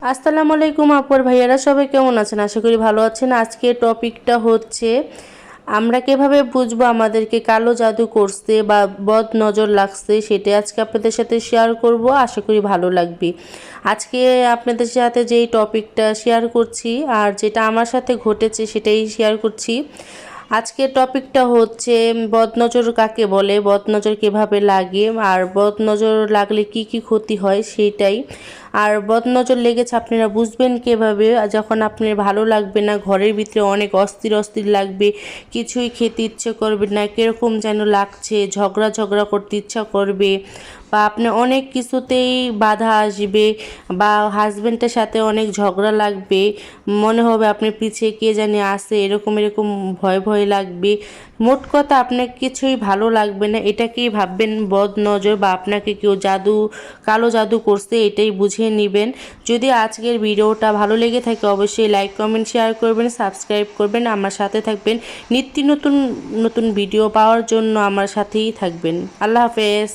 আসসালামু আলাইকুম আপুর ভাইয়ারা, সবাই কেমন আছেন? আশা করি ভালো আছেন। আজকে টপিকটা হচ্ছে, আমরা কীভাবে বুঝব আমাদেরকে কালো জাদু করছে বা বদ নজর লাগছে সেটা আজকে আপনাদের সাথে শেয়ার করব। আশা করি ভালো লাগবে। আজকে আপনাদের সাথে যেই টপিকটা শেয়ার করছি আর যেটা আমার সাথে ঘটেছে সেটাই শেয়ার করছি। আজকের টপিকটা হচ্ছে, বদনজর কাকে বলে, বদনজর কীভাবে লাগে, আর বদনজর লাগলে কি কি ক্ষতি হয় সেটাই। আর বদনজর লেগেছে, আপনারা বুঝবেন কীভাবে। যখন আপনার ভালো লাগবে না, ঘরের ভিতরে অনেক অস্থির অস্থির লাগবে, কিছুই খেতে ইচ্ছে করবে না, কীরকম যেন লাগছে, ঝগড়া ঝগড়া করতে ইচ্ছা করবে বা আপনি অনেক কিছুতেই বাধা আসবে বা হাজব্যান্ডের সাথে অনেক ঝগড়া লাগবে, মনে হবে আপনি পিছিয়ে কে জানি আসে এরকম এরকম ভয় ভয় লাগবে। মোট কথা আপনার কিছুই ভালো লাগবে না, এটাকেই ভাববেন বদ নজর বা আপনাকে কেউ জাদু, কালো জাদু করছে, এটাই বুঝিয়ে নেবেন। যদি আজকের ভিডিওটা ভালো লেগে থাকে, অবশ্যই লাইক, কমেন্ট, শেয়ার করবেন, সাবস্ক্রাইব করবেন। আমার সাথে থাকবেন। নিত্য নতুন নতুন ভিডিও পাওয়ার জন্য আমার সাথেই থাকবেন। আল্লাহ হাফেজ।